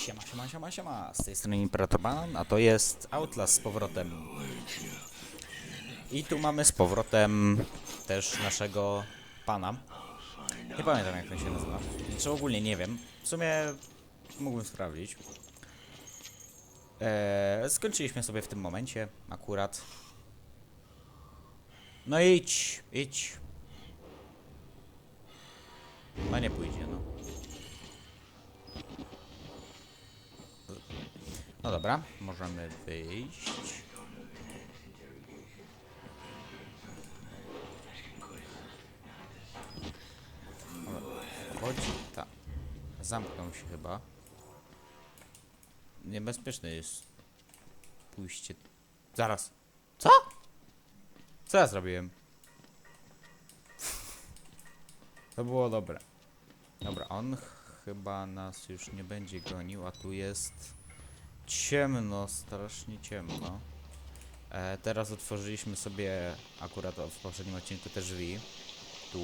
Siema, siema, siema, siema. Z tej strony Imperator Banan, a to jest Outlast z powrotem. I tu mamy z powrotem też naszego pana. Nie pamiętam jak on się nazywa. Czy ogólnie nie wiem. W sumie mógłbym sprawdzić. Eee, skończyliśmy sobie w tym momencie akurat. No idź, idź. No nie pójdzie, no. No dobra, możemy wyjść. Chodzi ta. Zamknął się chyba. Niebezpieczne jest pójście. Zaraz. Co? Co ja zrobiłem? To było dobre. Dobra, on ch- chyba nas już nie będzie gonił, a tu jest ciemno, strasznie ciemno. E, teraz otworzyliśmy sobie akurat w poprzednim odcinku te drzwi. Tu.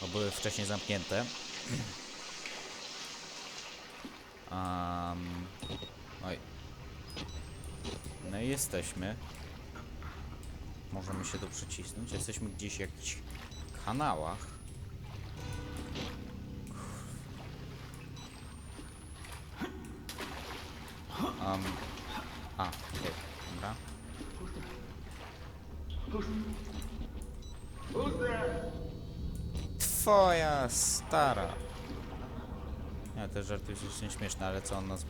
Bo były wcześniej zamknięte. Um, oj. No i jesteśmy. Możemy się tu przycisnąć. Jesteśmy gdzieś w jakichś kanałach. Twoja stara. Nie, te żarty już jest nieśmieszne, ale co on nas...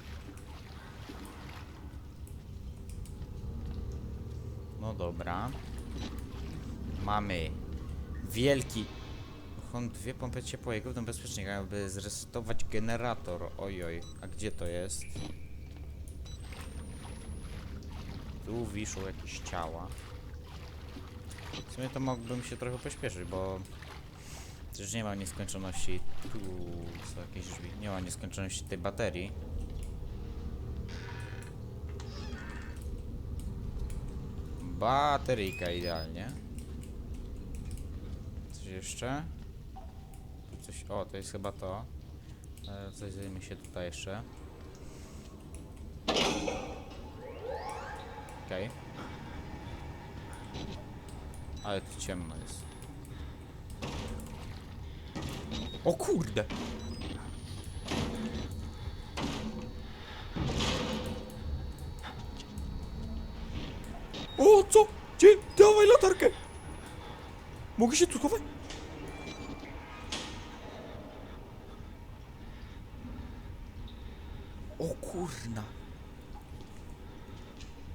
No dobra. Mamy wielki... On dwie pompy ciepłego, to bezpiecznie, aby zresetować generator. Ojoj, a gdzie to jest? Tu wiszą jakieś ciała. W sumie to mógłbym się trochę pośpieszyć, bo przecież nie ma nieskończoności. Tu są jakieś drzwi. Nie ma nieskończoności tej baterii. Bateryjka idealnie. Coś jeszcze? Coś. O, to jest chyba to. E, Coś zajmie się tutaj jeszcze. Okej. Ale tu ciemno jest. O kurde! O, co? Gdzie? Dawaj latarkę! Mogę się tu chować? O kurna.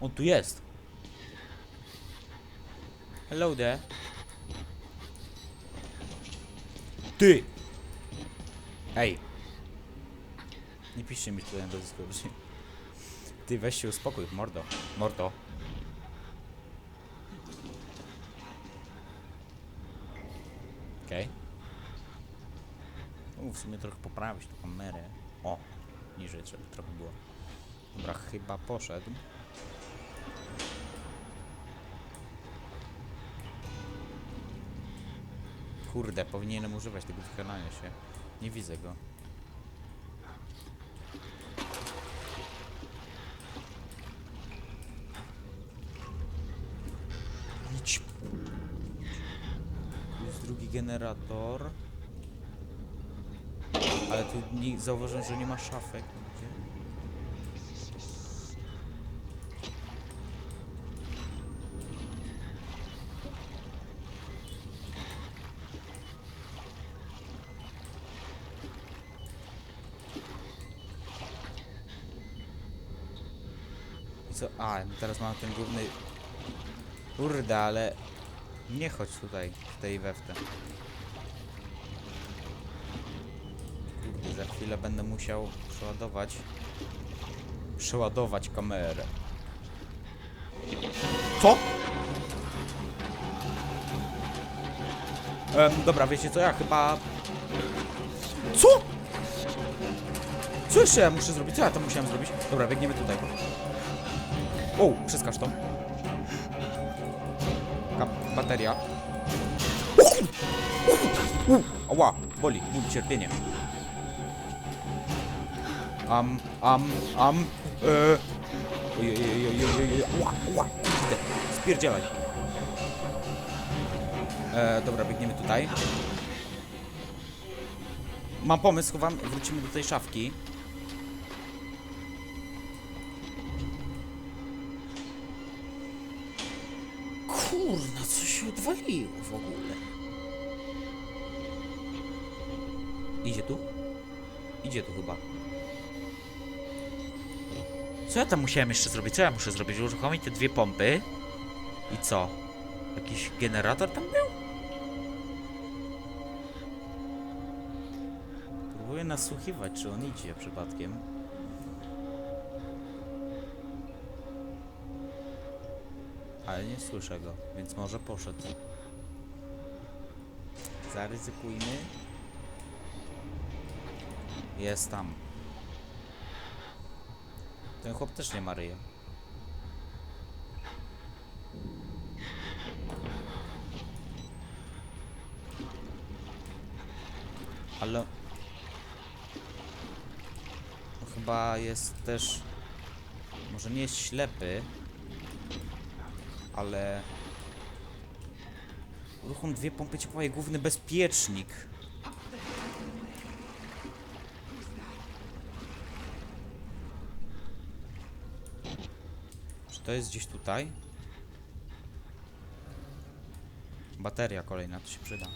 On tu jest. Hello there. Ty! Ej! Nie piszcie mi tutaj do Discordzie. Ty weź się uspokój, mordo. Mordo. Okej. Okay. W sumie trochę poprawić tą kamerę. O! Niżej żeby trochę było. Dobra, chyba poszedł. Kurde, powinienem używać tego wychylania się. Nie widzę go. Jest drugi generator. Ale tu nie, zauważyłem, że nie ma szafek. nigdzie. I co? A, teraz mam ten główny... Kurde, ale... Nie chodź tutaj, w tej weftę. Kurde, za chwilę będę musiał przeładować... Przeładować kamerę. Co? Em, dobra, wiecie co, ja chyba... Co? Co jeszcze ja muszę zrobić? Co ja tam musiałem zrobić? Dobra, biegniemy tutaj. O, przeskacz to. Kap bateria. Ała, boli, bóli, cierpienie. Am, am, am. E. Ojej, ojej, ojej, ojej, ła, ła, kurde. Spierdzielaj. E, dobra, biegniemy tutaj. Mam pomysł, chowam, wrócimy do tej szafki. Się odwaliło w ogóle? Idzie tu? Idzie tu chyba. Co ja tam musiałem jeszcze zrobić? Co ja muszę zrobić? Uruchomić te dwie pompy. I co? Jakiś generator tam był? Próbuję nasłuchiwać, czy on idzie przypadkiem. Ale nie słyszę go, więc może poszedł. Zaryzykujmy. Jest tam. Ten chłop też nie ma ryja. Ale... Chyba jest też... Może nie jest ślepy, ale... Uruchom dwie pompy ciepła i główny bezpiecznik. Czy to jest gdzieś tutaj? Bateria kolejna, to się przyda.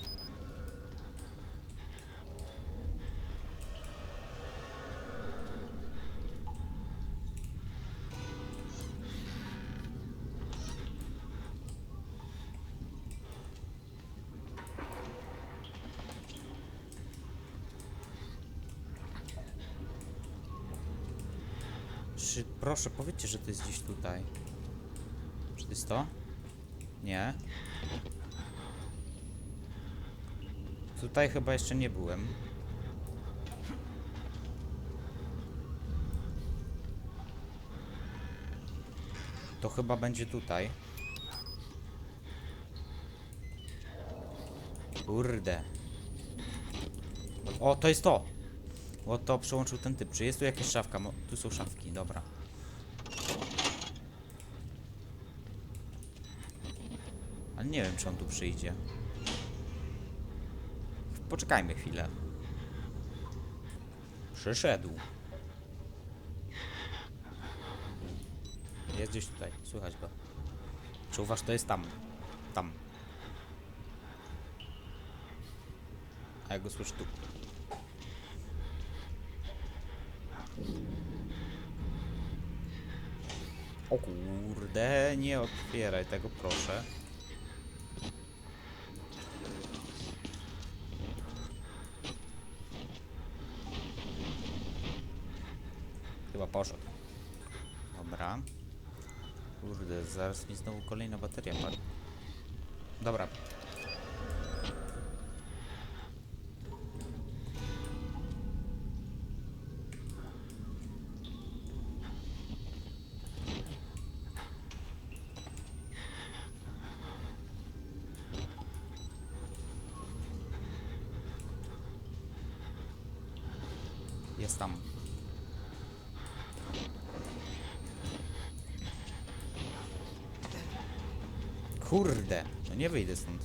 Czy proszę powiedzcie, że to jest gdzieś tutaj? Czy to jest to? Nie. Tutaj chyba jeszcze nie byłem. To chyba będzie tutaj. Kurde. O, to jest to! O, to przełączył ten typ. Czy jest tu jakaś szafka? Mo- Tu są szafki, dobra. Ale nie wiem, czy on tu przyjdzie. Poczekajmy chwilę. Przyszedł. Jest gdzieś tutaj, słychać go. Czy uważ, to jest tam. Tam. A ja go słyszę tu. O kurde, nie otwieraj tego, proszę. Chyba poszedł. Dobra. Kurde, zaraz mi znowu kolejna bateria padnie. Dobra. Jest tam. Kurde, no nie wyjdę stąd.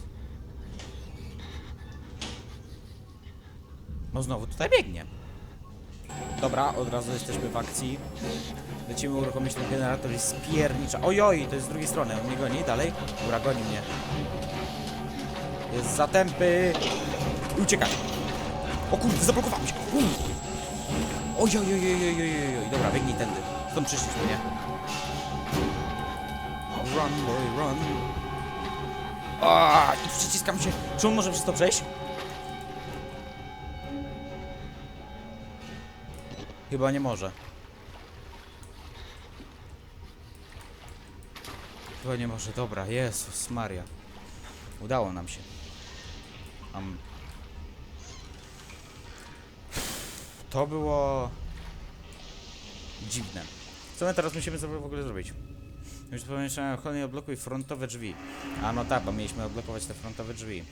No znowu tutaj biegnie. Dobra, od razu jesteśmy w akcji. Lecimy uruchomić ten generator i spiernicza. Ojoj, to jest z drugiej strony. On mnie goni dalej. Dobra, goni mnie. Jest zatępy. I uciekaj. O kurde, zablokowałem się. Ujej. Ojoj, ojoj, ojoj, ojoj, ojoj. Dobra, biegnij tędy. Stąd przyszliśmy, nie? Run, boy, run. A, I przyciskam się. Czy on może przez to przejść? Chyba nie może. Chyba nie może. Dobra, Jezus Maria. Udało nam się. Am. To było... Dziwne. Co my teraz musimy sobie w ogóle zrobić? Już pomyślałem, ochronnie odblokuj frontowe drzwi. A no tak, bo mieliśmy odblokować te frontowe drzwi.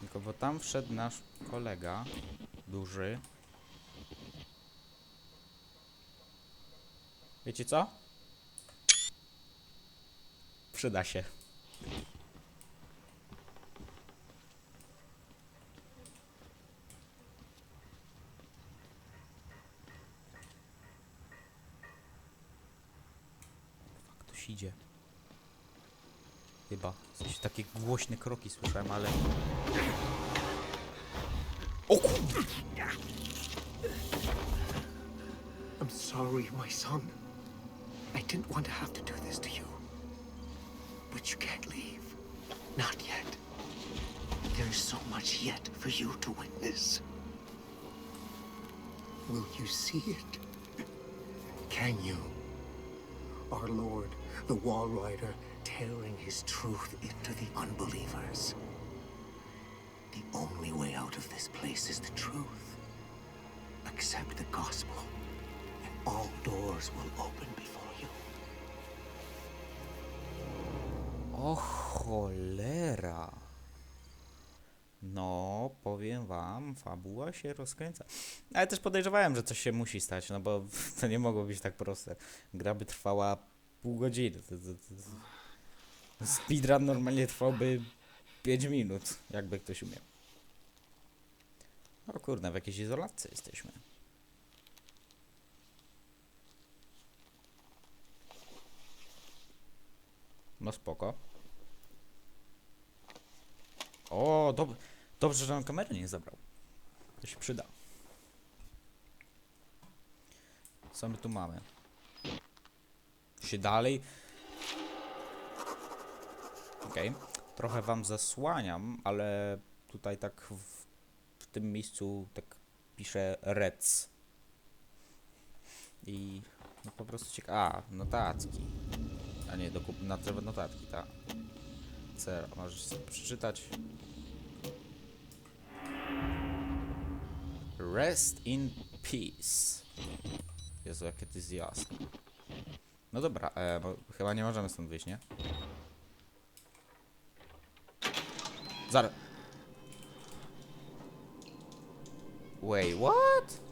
Tylko bo tam wszedł nasz kolega. Duży. Wiecie co? Przyda się. Idzie. Chyba. Coś takie głośne kroki słyszałem, ale... I'm sorry, my son. I didn't want to have to do this to you. But you can't leave. Not yet. There's so much yet for you to witness. Will you see it? Can you? Our Lord, the Wall Rider, tearing his truth into the unbelievers. The only way out of this place is the truth. Accept the gospel, and all doors will open before you. O cholera. No, powiem wam, fabuła się rozkręca. Ale też podejrzewałem, że coś się musi stać, no bo to nie mogło być tak proste. Gra by trwała pół godziny. To, to, to. Speedrun normalnie trwałby 5 minut, jakby ktoś umiał. O kurde, w jakiejś izolatce jesteśmy. No spoko. O, dob dobrze, że on kamery nie zabrał. To się przyda. Co my tu mamy? Się dalej. Okej. Trochę wam zasłaniam, ale tutaj tak w, w tym miejscu tak pisze Reds. I no po prostu ciekawe. A, notatki. A nie, dokup na te notatki, tak. Cera, możesz sobie przeczytać. Rest in peace. Jezu, jakie jasne. No dobra, e, bo chyba nie możemy stąd wyjść, nie? Zaraz. Wait, what?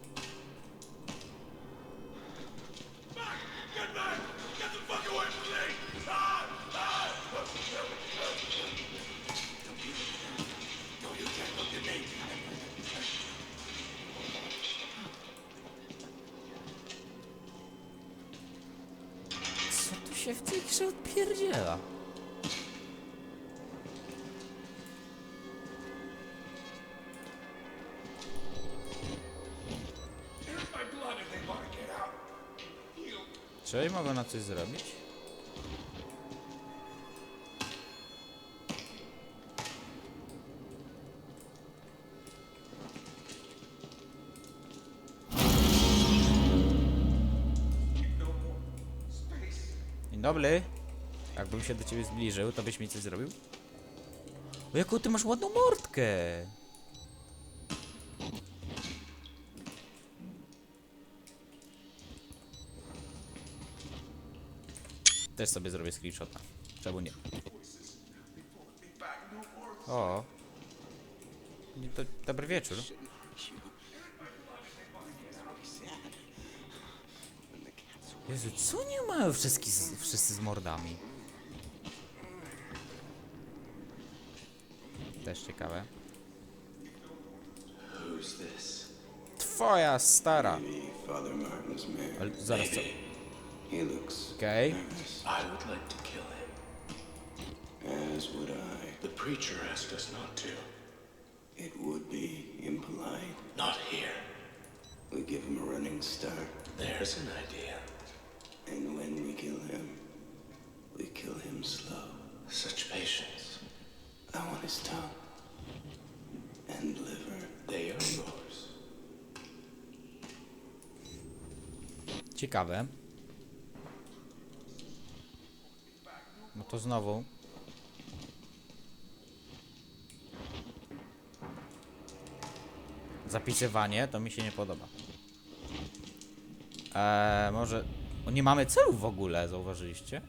Się w tej grze odpierdziela? Czy oni mogą na coś zrobić? Dobry. Jakbym się do ciebie zbliżył, to byś mi coś zrobił? O, jaką ty masz ładną mordkę! Też sobie zrobię screenshota. Czemu nie? O. To dobry wieczór. Jezu, co nie mają wszyscy, z- wszyscy z mordami? Też ciekawe. Twoja stara. Ale zaraz co? Okej. nervous, I would like to kill him. as would I. The preacher asked us not to. It would be impolite. Not here. We give him a running start, There's an idea. And when we kill him, we kill him slow. Such patience. I want his tongue and liver. They are yours. Ciekawe. No to znowu. Zapisywanie to mi się nie podoba. Eee, może. O, nie mamy celów w ogóle, zauważyliście?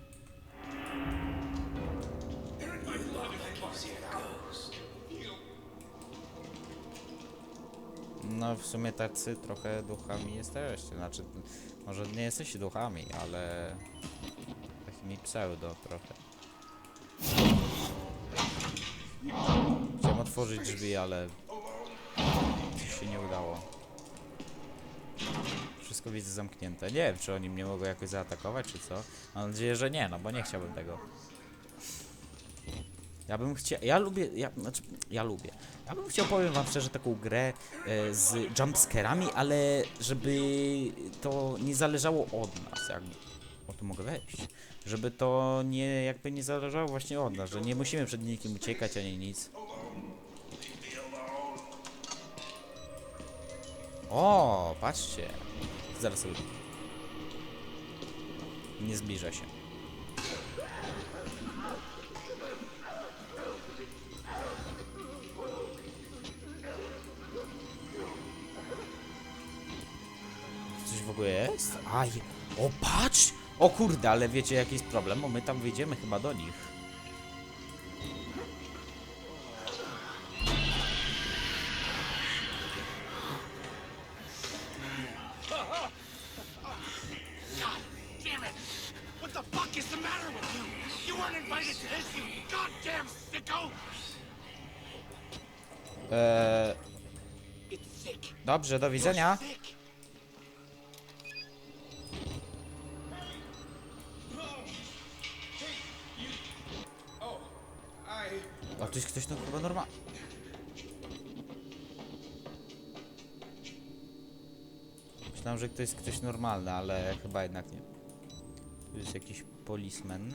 No w sumie tacy trochę duchami jesteście, znaczy może nie jesteście duchami, ale takimi pseudo trochę. Chciałem otworzyć drzwi, ale się nie udało. Wszystko widzę zamknięte. Nie wiem, czy oni mnie mogą jakoś zaatakować, czy co. Mam nadzieję, że nie, no bo nie chciałbym tego. Ja bym chciał. Ja lubię. Ja, znaczy, ja lubię. Ja bym chciał, powiem wam szczerze, taką grę e, z jumpscarami, ale żeby to nie zależało od nas, jakby. O, tu mogę wejść. Żeby to nie, jakby nie zależało właśnie od nas, że nie musimy przed nikim uciekać ani nic. O, patrzcie. Zaraz sobie. Nie zbliża się. Coś w ogóle jest? Aj, o patrz! O kurde, ale wiecie jaki jest problem? Bo my tam wyjdziemy chyba do nich. Eee, dobrze, do widzenia. O, to jest ktoś no chyba normalny. Myślałem, że to jest ktoś normalny, ale chyba jednak nie. Tu jest jakiś policeman.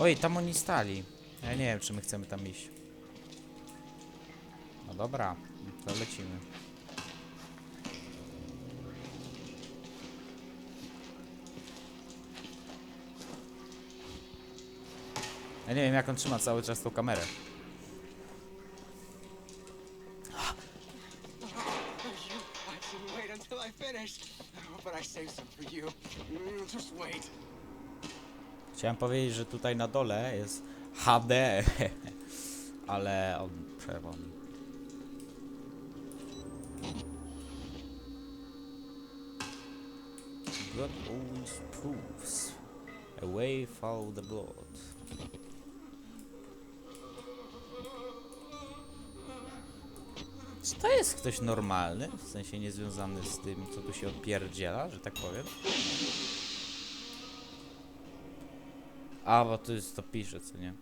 Oj, tam oni stali. Ja nie wiem, czy my chcemy tam iść. No dobra, to lecimy. Ja nie wiem jak on trzyma cały czas tą kamerę. But I saved some for you. Mm, just wait. Chciałem powiedzieć, że tutaj na dole jest HD, ale on przewodni. God owns proofs. Away fall the blood. Czy to jest ktoś normalny? W sensie niezwiązany z tym, co tu się odpierdziela, że tak powiem? A, bo tu jest to pisze, co nie?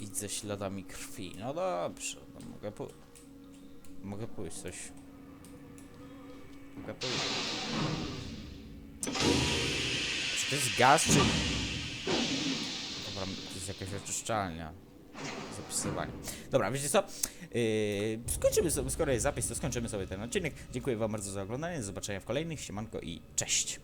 Idź ze śladami krwi. No dobrze, no mogę pójść. Mogę pójść coś. Mogę pójść. Czy to jest gaz, czy... Dobra, to jest jakaś oczyszczalnia. Zapisywanie. Dobra, wiecie co? Yy, skończymy sobie, skoro jest zapis, to skończymy sobie ten odcinek. Dziękuję wam bardzo za oglądanie, do zobaczenia w kolejnych. Siemanko i cześć!